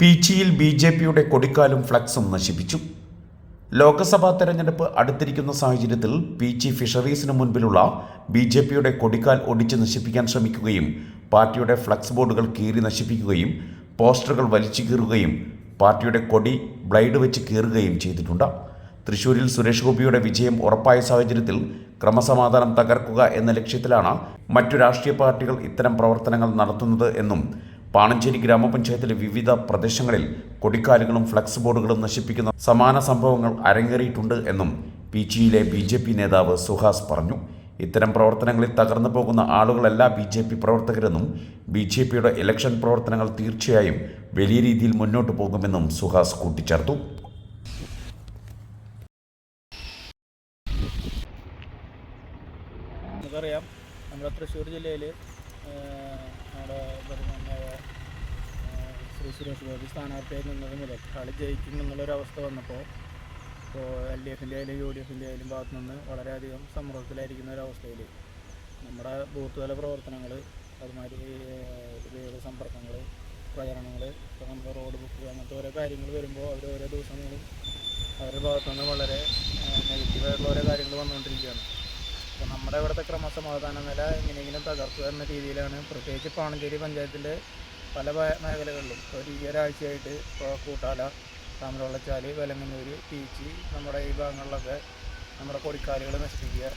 പീച്ചിയിൽ B J പിയുടെ കൊടിക്കാലും ഫ്ലക്സും നശിപ്പിച്ചു. ലോക്സഭാ തെരഞ്ഞെടുപ്പ് അടുത്തിരിക്കുന്ന സാഹചര്യത്തിൽ പീച്ചി ഫിഷറീസിന് മുൻപിലുള്ള ബി ജെ പിയുടെ കൊടിക്കാൽ ഒടിച്ച് നശിപ്പിക്കാൻ ശ്രമിക്കുകയും പാർട്ടിയുടെ ഫ്ലക്സ് ബോർഡുകൾ കീറി നശിപ്പിക്കുകയും പോസ്റ്ററുകൾ വലിച്ചു കീറുകയും പാർട്ടിയുടെ കൊടി ബ്ലൈഡ് വെച്ച് കീറുകയും ചെയ്തിട്ടുണ്ട്. തൃശൂരിൽ സുരേഷ് ഗോപിയുടെ വിജയം ഉറപ്പായ സാഹചര്യത്തിൽ ക്രമസമാധാനം തകർക്കുക എന്ന ലക്ഷ്യത്തിലാണ് മറ്റു രാഷ്ട്രീയ പാർട്ടികൾ ഇത്തരം പ്രവർത്തനങ്ങൾ നടത്തുന്നത് എന്നും പാണഞ്ചേരി ഗ്രാമപഞ്ചായത്തിലെ വിവിധ പ്രദേശങ്ങളിൽ കൊടിക്കാലുകളും ഫ്ലക്സ് ബോർഡുകളും നശിപ്പിക്കുന്ന സമാന സംഭവങ്ങൾ അരങ്ങേറിയിട്ടുണ്ട് എന്നും പീച്ചിയിലെ ബി ജെ പി നേതാവ് സുഹാസ് പറഞ്ഞു. ഇത്തരം പ്രവർത്തനങ്ങളിൽ തകർന്നു പോകുന്ന ആളുകളല്ല ബി ജെ പി പ്രവർത്തകരെന്നും ബി ജെ പിയുടെ ഇലക്ഷൻ പ്രവർത്തനങ്ങൾ തീർച്ചയായും വലിയ രീതിയിൽ മുന്നോട്ട് പോകുമെന്നും സുഹാസ് കൂട്ടിച്ചേർത്തു. നമുക്കറിയാം നമ്മുടെ തൃശ്ശൂർ ജില്ലയിൽ സുരേഷ് ഗോപി സ്ഥാനാർത്ഥിയായി നിന്നത് മുതൽ കളി ജയിക്കും എന്നുള്ളൊരവസ്ഥ വന്നപ്പോൾ ഇപ്പോൾ എൽ ഡി എഫിന്റെ ആയാലും യു ഡി എഫിന്റെ ആയാലും ഭാഗത്തു നിന്ന് വളരെയധികം സമ്മർദ്ദത്തിലായിരിക്കുന്ന ഒരവസ്ഥയിൽ നമ്മുടെ ബൂത്ത് തല പ്രവർത്തനങ്ങൾ അതുമാതിരി വീട് സമ്പർക്കങ്ങൾ പ്രചരണങ്ങൾ ഇപ്പോൾ നമ്മുടെ റോഡ് ബുക്ക് അങ്ങനത്തെ ഓരോ കാര്യങ്ങൾ വരുമ്പോൾ അവർ ഓരോ ദിവസങ്ങളും അവരുടെ ഭാഗത്തുനിന്ന് വളരെ നെഗറ്റീവായിട്ടുള്ള ഓരോ കാര്യങ്ങൾ വന്നുകൊണ്ടിരിക്കുകയാണ് അപ്പോൾ നമ്മുടെ ഇവിടുത്തെ ക്രമസമാധാന നില എങ്ങനെയെങ്കിലും തകർക്കുക എന്ന രീതിയിലാണ്. പ്രത്യേകിച്ച് പാണഞ്ചേരി പഞ്ചായത്തിന്റെ പല മേഖലകളിലും ഒരു ഈ ഒരാഴ്ചയായിട്ട് ഇപ്പോൾ കൂട്ടാല താമരവള്ളച്ചാൽ വെലങ്ങന്നൂർ പീച്ചി നമ്മുടെ ഈ ഭാഗങ്ങളിലൊക്കെ നമ്മുടെ കൊടിക്കാലുകൾ നശിപ്പിക്കുക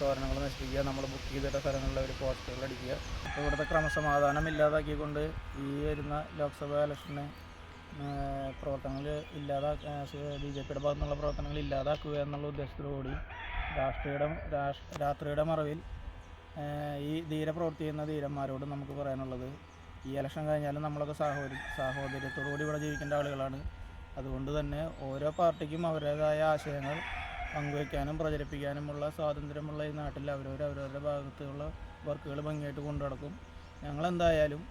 തോരണങ്ങൾ നശിപ്പിക്കുക നമ്മൾ ബുക്ക് ചെയ്തിട്ട സ്ഥലങ്ങളിലെ ഒരു പോസ്റ്ററുകൾ അടിക്കുക. അപ്പോൾ ഇവിടുത്തെ ക്രമസമാധാനം ഇല്ലാതാക്കിക്കൊണ്ട് ഈ വരുന്ന ലോക്സഭാ ഇലക്ഷന് പ്രവർത്തനങ്ങൾ ഇല്ലാതാക്കുക ബി ജെ പിയുടെ ഭാഗത്തുനിന്നുള്ള പ്രവർത്തനങ്ങൾ ഇല്ലാതാക്കുക എന്നുള്ള ഉദ്ദേശത്തോടുകൂടി രാഷ്ട്രീയയുടെ രാഷ്ട്ര രാത്രിയുടെ മറവിൽ ഈ ധീര പ്രവർത്തിക്കുന്ന ചെയ്യുന്ന ധീരന്മാരോട് നമുക്ക് പറയാനുള്ളത് ഈ ഇലക്ഷൻ കഴിഞ്ഞാലും നമ്മളൊക്കെ സഹോദരി സാഹോദര്യത്തോടു കൂടി ഇവിടെ ജീവിക്കേണ്ട ആളുകളാണ്. അതുകൊണ്ട് തന്നെ ഓരോ പാർട്ടിക്കും അവരുടേതായ ആശയങ്ങൾ പങ്കുവയ്ക്കാനും പ്രചരിപ്പിക്കാനുമുള്ള സ്വാതന്ത്ര്യമുള്ള ഈ നാട്ടിൽ അവരവർ അവരവരുടെ ഭാഗത്തുള്ള വർക്കുകൾ ഭംഗിയായിട്ട് കൊണ്ടു നടക്കും. ഞങ്ങളെന്തായാലും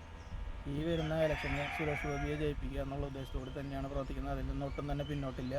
ഈ വരുന്ന ഇലക്ഷനെ സുരേഷ് ഗോപിയെ ജയിപ്പിക്കുക എന്നുള്ള ഉദ്ദേശത്തോടെ തന്നെയാണ് പ്രവർത്തിക്കുന്നത്. അതിൽ നിന്നൊട്ടും തന്നെ പിന്നോട്ടില്ല.